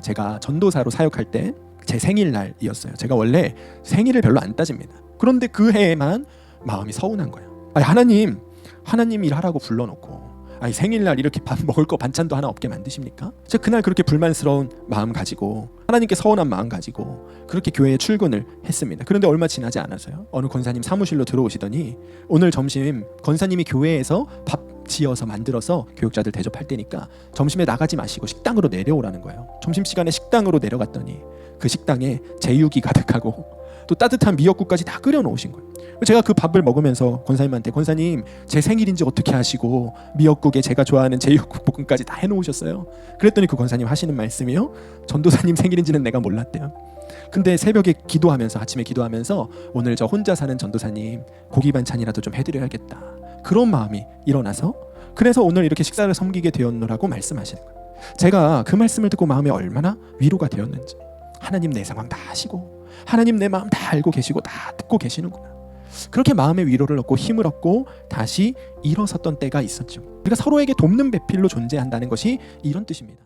제가 전도사로 사역할 때 제 생일날이었어요. 제가 원래 생일을 별로 안 따집니다. 그런데 그 해에만 마음이 서운한 거예요. 아니, 하나님, 하나님 일하라고 불러놓고 아니 생일날 이렇게 밥 먹을 거 반찬도 하나 없게 만드십니까? 제가 그날 그렇게 불만스러운 마음 가지고 하나님께 서운한 마음 가지고 그렇게 교회에 출근을 했습니다. 그런데 얼마 지나지 않아서요. 어느 권사님 사무실로 들어오시더니 오늘 점심 권사님이 교회에서 밥 지어서 만들어서 교육자들 대접할 때니까 점심에 나가지 마시고 식당으로 내려오라는 거예요. 점심 시간에 식당으로 내려갔더니 그 식당에 제육이 가득하고 또 따뜻한 미역국까지 다 끓여 놓으신 거예요. 제가 그 밥을 먹으면서 권사님한테 권사님 제 생일인지 어떻게 하시고 미역국에 제가 좋아하는 제육볶음까지 다 해놓으셨어요. 그랬더니 그 권사님 하시는 말씀이요. 전도사님 생일인지는 내가 몰랐대요. 근데 새벽에 기도하면서 아침에 기도하면서 오늘 저 혼자 사는 전도사님 고기 반찬이라도 좀 해드려야겠다. 그런 마음이 일어나서 그래서 오늘 이렇게 식사를 섬기게 되었노라고 말씀하시는 거예요. 제가 그 말씀을 듣고 마음에 얼마나 위로가 되었는지 하나님 내 상황 다 아시고 하나님 내 마음 다 알고 계시고 다 듣고 계시는구나. 그렇게 마음의 위로를 얻고 힘을 얻고 다시 일어섰던 때가 있었죠. 우리가 서로에게 돕는 배필로 존재한다는 것이 이런 뜻입니다.